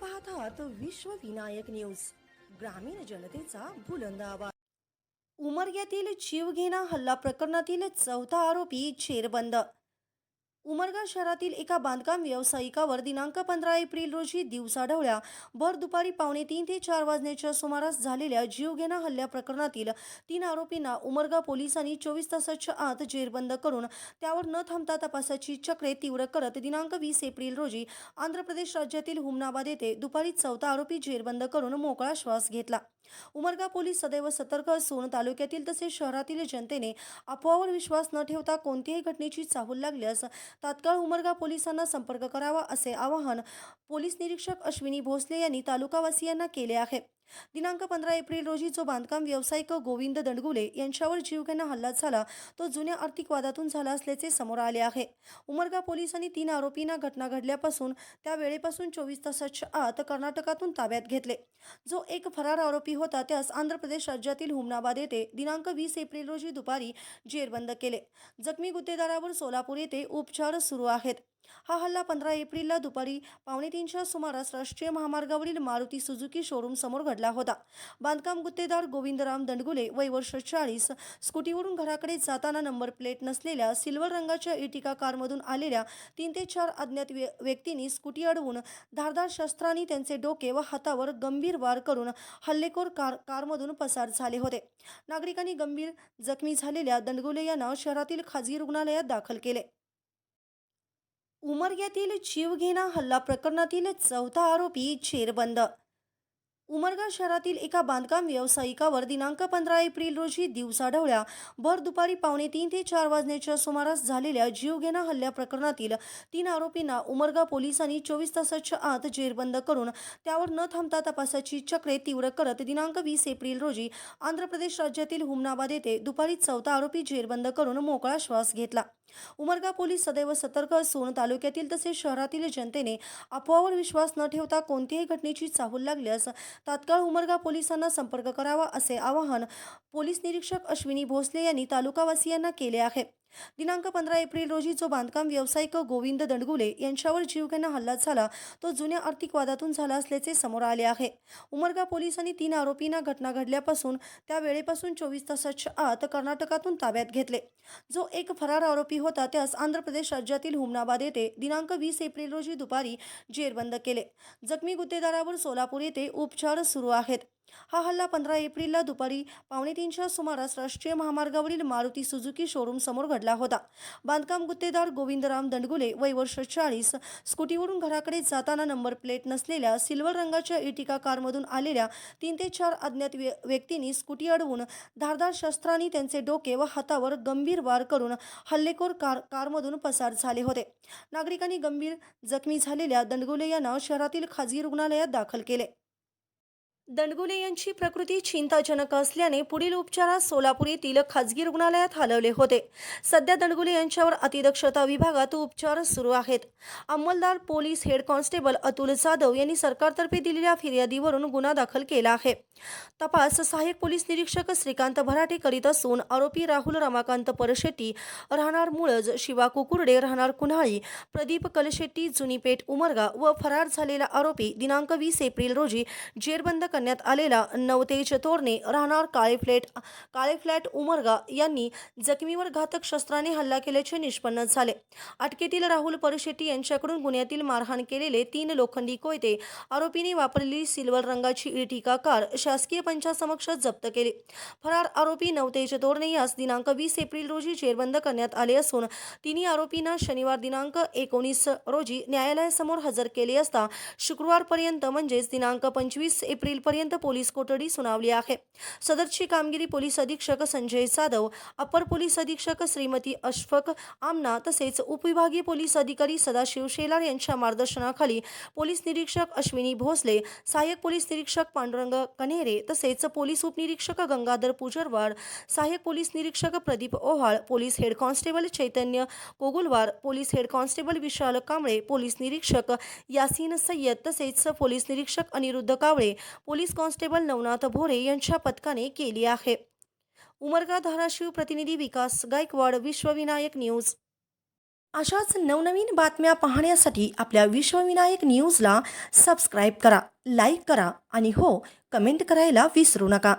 पाहत आहात विश्व विनायक न्यूज. ग्रामीण जनतेचा बुलंद आवाज. उमरग्यातील जीवघेणा हल्ला प्रकरणातील चौथा आरोपी चेरबंद. उमरगा शहरातील एका बांधकाम व्यावसायिकावर दिनांक पंधरा एप्रिल रोजी दिवसाढवळ्या भर दुपारी पावणे तीन ते चार वाजण्याच्या सुमारास झालेल्या जीवघेणा हल्ल्या प्रकरणातील तीन आरोपींना उमरगा पोलिसांनी चोवीस तासाच्या आत जेरबंद करून त्यावर न थांबता तपासाची चक्रे तीव्र करत दिनांक वीस एप्रिल रोजी आंध्र प्रदेश राज्यातील हुमनाबाद येथे दुपारी चौथा आरोपी जेरबंद करून मोकळा श्वास घेतला. उमरगा पोलीस सदैव सतर्क असून तालुक्यातील तसेच शहरातील जनतेने अफवावर विश्वास न ठेवता कोणत्याही घटनेची चाहूल लागल्यास तात्काळ उमरगा पोलिसांना संपर्क करावा असे आवाहन पोलीस निरीक्षक अश्विनी भोसले यांनी तालुकावासियांना केले आहे. दिनांक पंधरा एप्रिल रोजी जो बांधकाम व्यावसायिक गोविंद दंडगुले यांच्यावर जीवघेणा हल्ला झाला तो जुन्या आर्थिक वादातून झाला असल्याचे समोर आले आहे. उमरगा पोलिसांनी तीन आरोपींना घटना घडल्यापासून त्यावेळेपासून चोवीस तासाच्या आत कर्नाटकातून ताब्यात घेतले. जो एक फरार आरोपी होता त्यास आंध्र प्रदेश राज्यातील हुमनाबाद येथे दिनांक वीस एप्रिल रोजी दुपारी जेरबंद केले. जखमी गुत्तेदारावर सोलापूर येथे उपचार सुरू आहेत. हा हल्ला पंधरा एप्रिलला दुपारी पावणे तीनच्या सुमारास राष्ट्रीय महामार्गावरील मारुती सुझुकी शोरूम समोर घडला होता. बांधकाम गुत्तेदार गोविंदराम दंडगुले वय वर्ष चाळीस स्कूटीवरून घराकडे जाताना नंबर प्लेट नसलेल्या सिल्वर रंगाच्या इटिका कारमधून आलेल्या तीन ते चार अज्ञात व्य- व्यक्तींनी स्कूटी अडवून धारदार शस्त्रांनी त्यांचे डोके व हातावर गंभीर वार करून हल्लेखोर कार कारमधून पसार झाले होते. नागरिकांनी गंभीर जखमी झालेल्या दंडगुले यांना शहरातील खाजगी रुग्णालयात दाखल केले. उमरग्यातील जीवघेणा हल्ला प्रकरणातील चौथा आरोपी जेरबंद उमरगा शहरातील एका बांधकाम व्यावसायिकावर दिनांक पंधरा एप्रिल रोजी दिवसाढवळ्या भर दुपारी पावणे तीन ते चार वाजण्याच्या सुमारास झालेल्या जीवघेणा हल्ल्या प्रकरणातील तीन आरोपींना उमरगा पोलिसांनी चोवीस तासाच्या आत जेरबंद करून त्यावर न थांबता तपासाची चक्रे तीव्र करत दिनांक वीस एप्रिल रोजी आंध्र प्रदेश राज्यातील हुमनाबाद येथे दुपारी चौथा आरोपी जेरबंद करून मोकळा श्वास घेतला. उमरगा पोलीस सदैव सतर्क असून तालुक्यातील तसेच शहरातील जनतेने अफवावर विश्वास न ठेवता कोणत्याही घटनेची चाहूल लागल्यास तात्काळ उमरगा पोलिसांना संपर्क करावा असे आवाहन पोलीस निरीक्षक अश्विनी भोसले यांनी तालुकावासियांना केले आहे. दिनांक पंधरा एप्रिल रोजी जो बांधकाम व्यावसायिक गोविंद दंडगुले यांच्यावर जीवघेणा हल्ला झाला तो जुन्या आर्थिक वादातून झाला असल्याचे समोर आले आहे. उमरगा पोलिसांनी तीन आरोपींना घटना घडल्यापासून त्या वेळेपासून चोवीस तासाच्या आत कर्नाटकातून ताब्यात घेतले. जो एक फरार आरोपी होता त्यास आंध्र प्रदेश राज्यातील हुमनाबाद येथे दिनांक वीस एप्रिल रोजी दुपारी जेरबंद केले. जखमी गुत्तेदारावर सोलापूर येथे उपचार सुरू आहेत. हा हल्ला पंधरा एप्रिलला दुपारी पावणे तीनच्या सुमारास राष्ट्रीय महामार्गावरील मारुती सुझुकी शोरूम समोर घडला होता. बांधकाम गुत्तेदार गोविंदराम दंडगुले वय वर्ष चाळीस स्कूटीवरून घराकडे जाताना नंबर प्लेट नसलेल्या सिल्वर रंगाच्या इटिका कारमधून आलेल्या तीन ते चार अज्ञात व्य- व्यक्तींनी स्कूटी अडवून धारदार शस्त्रांनी त्यांचे डोके व हातावर गंभीर वार करून हल्लेखोर कार कारमधून पसार झाले होते. नागरिकांनी गंभीर जखमी झालेल्या दंडगुले यांना शहरातील खाजगी रुग्णालयात दाखल केले. दंडगुले यांची प्रकृती चिंताजनक असल्याने पुढील उपचारात सोलापूर येथील खाजगी रुग्णालयात हलवले होते. सध्या दंडगुले यांच्यावर अतिदक्षता विभागात उपचार सुरू आहेत. अंमलदार police head constable Atul Jadhav यांनी सरकारतर्फे दिलेल्या फिर्यादीवरून गुन्हा दाखल केला आहे. तपास सहाय्यक पोलीस निरीक्षक श्रीकांत भराटे करीत असून आरोपी राहुल रमाकांत परशेट्टी राहणार मुळज शिवा कुकुर्डे राहणार कुन्हाळी प्रदीप कलशेट्टी जुनीपेठ उमरगा व फरार झालेला आरोपी दिनांक वीस एप्रिल रोजी जेरबंद करण्यात आलेला नवतेज तोरणे राहणार काळे फ्लॅट काळे फ्लॅट उमरगा यांनी जखमीवर घातक शस्त्राने हल्ला केल्याचे निष्पन्न झाले. अटकेतील राहुल परशेट्टी यांच्याकडून गुन्ह्यातील मारहाण केलेले तीन लोखंडी कोयते आरोपीने वापरलेली सिल्वर रंगाची इटिका कार शासकीय पंचासमक्ष जप्त केली. फरार आरोपी नवतेज तोरणे यास दिनांक वीस एप्रिल रोजी जेरबंद करण्यात आले असून तिन्ही आरोपींना शनिवार दिनांक एकोणीस रोजी न्यायालयासमोर हजर केले असता शुक्रवारपर्यंत म्हणजेच दिनांक पंचवीस एप्रिल एप्रिलपर्यंत पोलीस कोठडी सुनावली आहे. सदरची कामगिरी पोलीस अधीक्षक संजय जाधव अपर पोलीस अधीक्षक श्रीमती अशफक आमना तसेच उपविभागीय पोलीस अधिकारी सदाशिव शेलार यांच्या मार्गदर्शनाखाली पोलीस निरीक्षक अश्विनी भोसले सहाय्यक पोलीस निरीक्षक पांडुरंग कन्हेरे तसेच पोलीस उपनिरीक्षक गंगाधर पुजरवाड सहाय्यक पोलीस निरीक्षक Pradeep Ohal police head constable Chaitanya Kogulwar police head constable Vishal Kamble police निरीक्षक यासीन सय्यद तसेच पोलीस निरीक्षक अनिरुद्ध कावळे पोलीस कॉन्स्टेबल नवनाथ भोरे यांच्या पथकाने केली आहे. उमरगा धाराशिव प्रतिनिधी विकास गायकवाड विश्वविनायक न्यूज. अशाच नवनवीन बातम्या पाहण्यासाठी आपल्या विश्वविनायक न्यूजला सबस्क्राईब करा लाईक करा आणि हो कमेंट करायला विसरू नका.